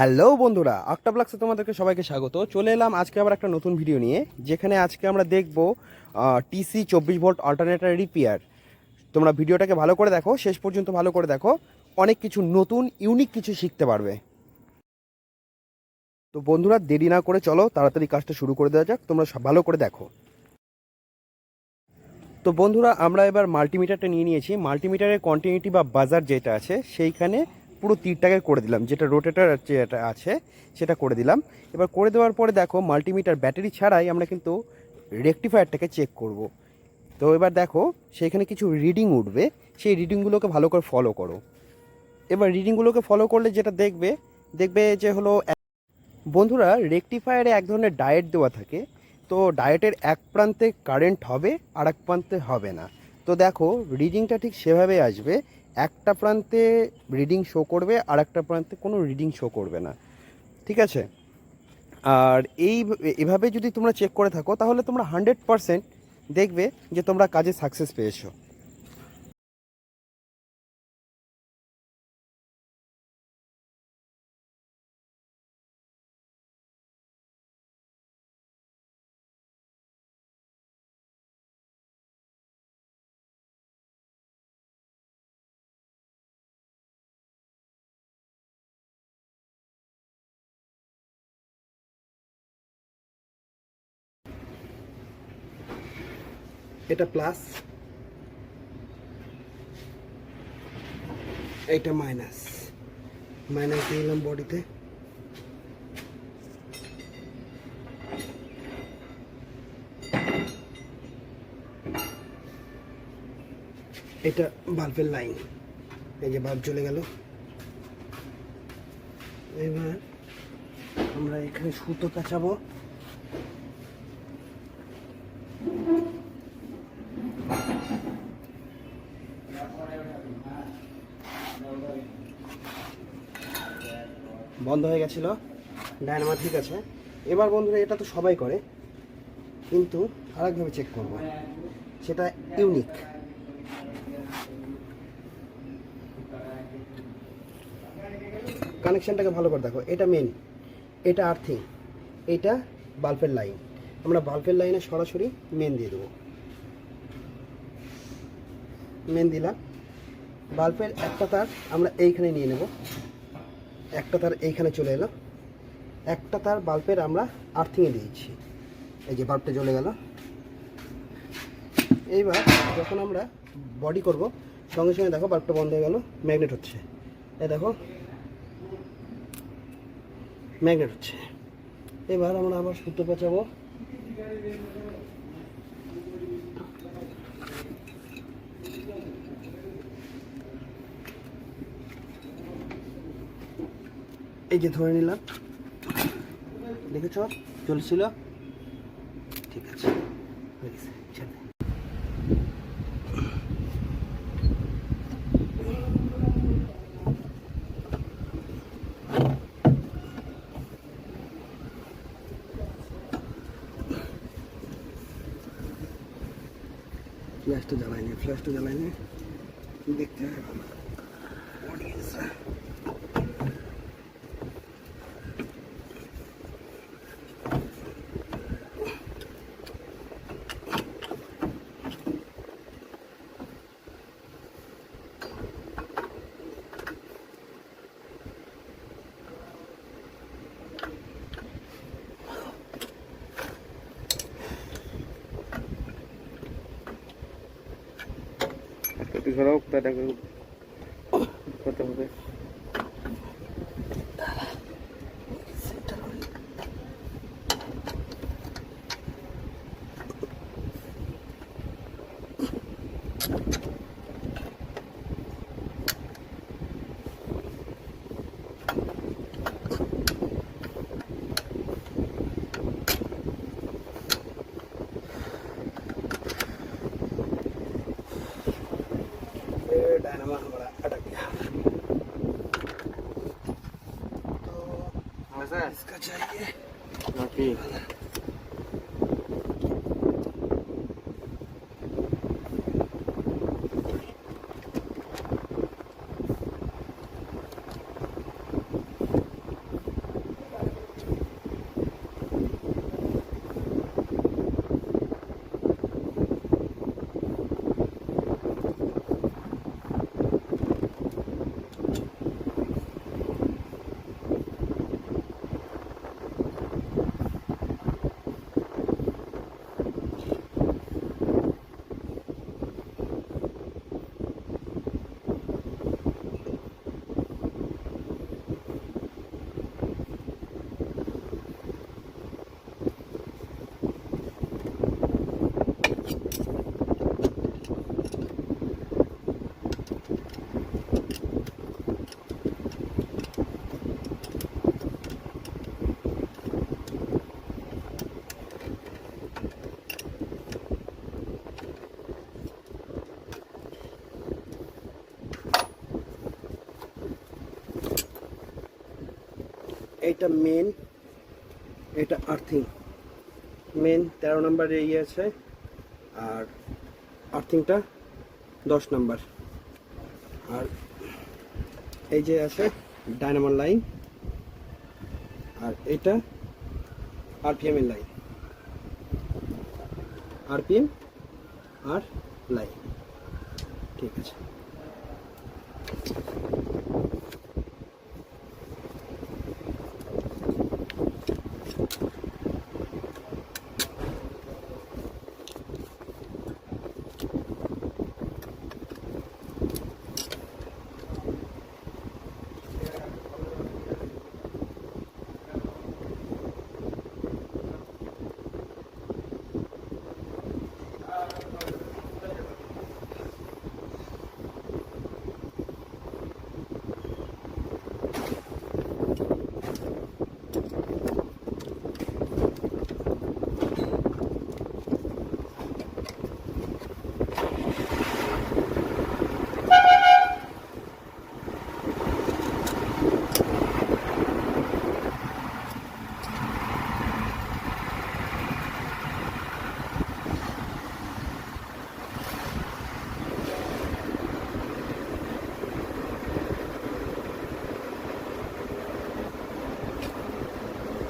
Hello বন্ধুরা আক্টা ব্লগসে তোমাদেরকে সবাইকে স্বাগত। চলে এলাম আজকে আবার একটা নতুন ভিডিও নিয়ে, যেখানে আজকে আমরা দেখব টিসি চব্বিশ ভোল্ট অল্টারনেটার রিপেয়ার তোমরা ভিডিওটাকে ভালো করে দেখো, শেষ পর্যন্ত ভালো করে দেখো, অনেক কিছু নতুন ইউনিক কিছু শিখতে পারবে। তো বন্ধুরা, দেরি না করে চলো, তাড়াতাড়ি কাজটা শুরু করে দেওয়া যাক, তোমরা ভালো করে দেখো। তো বন্ধুরা, আমরা এবার মাল্টিমিটারটা নিয়ে নিয়েছি। মাল্টিমিটারের কন্টিনিউটি বা বাজার যেটা আছে, সেইখানে পুরো তীরটাকে করে দিলাম, যেটা রোটেটার যেটা আছে, সেটা করে দিলাম। এবার করে দেওয়ার পরে দেখো মাল্টিমিটার ব্যাটারি ছাড়াই আমরা কিন্তু রেকটিফায়ারটাকে চেক করব। তো এবার দেখো, সেখানে কিছু রিডিং উঠবে, সেই রিডিংগুলোকে ভালো করে ফলো করো। এবার রিডিংগুলোকে ফলো করলে যেটা দেখবে দেখবে যে হলো, বন্ধুরা রেকটিফায়ারে এক ধরনের ডায়েট দেওয়া থাকে। তো ডায়েটের এক প্রান্তে কারেন্ট হবে আর এক প্রান্তে হবে না। তো দেখো রিডিংটা ঠিক সেভাবে আসবে। একটা প্রান্তে রিডিং শো করবে, আর একটা প্রান্তে কোনো রিডিং শো করবে না। ঠিক আছে? আর এই, এভাবে যদি তোমরা চেক করে থাকো, তাহলে তোমরা হান্ড্রেড পারসেন্ট দেখবে যে তোমরা কাজে সাকসেস পেয়েছ। এটা প্লাস এটা মাইনাস মাইনাস দিলাম বডিতে এটা বাল্বের লাইন এই যে বাল্ব চলে গেল। এবার আমরা এখানে সুতো কাচাবো। বন্ধ হয়ে গেছিল। ডায়নামা ঠিক আছে। এবার বন্ধুরা, এটা তো সবাই করে। কিন্তু আরেকভাবে চেক করব। সেটা ইউনিক কানেকশানটাকে ভালো করে দেখো। এটা মেন এটা আর্থিং এটা বাল্বের লাইন আমরা বাল্বের লাইনে সরাসরি মেন দিয়ে দেবো। মেন দিলাম। বাল্বের একটা তার আমরা এইখানে নিয়ে নেব। একটা তার এইখানে চলে এলো। একটা তার বাল্বের আমরা আর্থিংয়ে দিয়েছি। এই যে বাল্বটা জ্বলে গেল। এইবার যখন আমরা বডি করব, সঙ্গে সঙ্গে দেখো বাল্বটা বন্ধ হয়ে গেল, ম্যাগনেট হচ্ছে। এ দেখো, ম্যাগনেট হচ্ছে। এবার আমরা আবার সুতো পেঁচাবো। এই যে ধরে নিলাম। দেখেছ? চলছিল। ঠিক আছে। হয়ে গেছে, ফ্ল্যাশটা জ্বালাইনি ফ্ল্যাশটা জ্বালাইনি দেখতে হবে? একটু সরাও তাটা করতে হবে さい。এটা মেন এটা আর্থিং মেন তেরো নম্বর এই ইয়ে আছে, আর আর্থিংটা দশ নম্বর আর এই যে আছে ডায়নামার লাইন আর এটা আরপিএমের লাইন আরপিএম আর লাইন ঠিক আছে।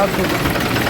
Sağ olun.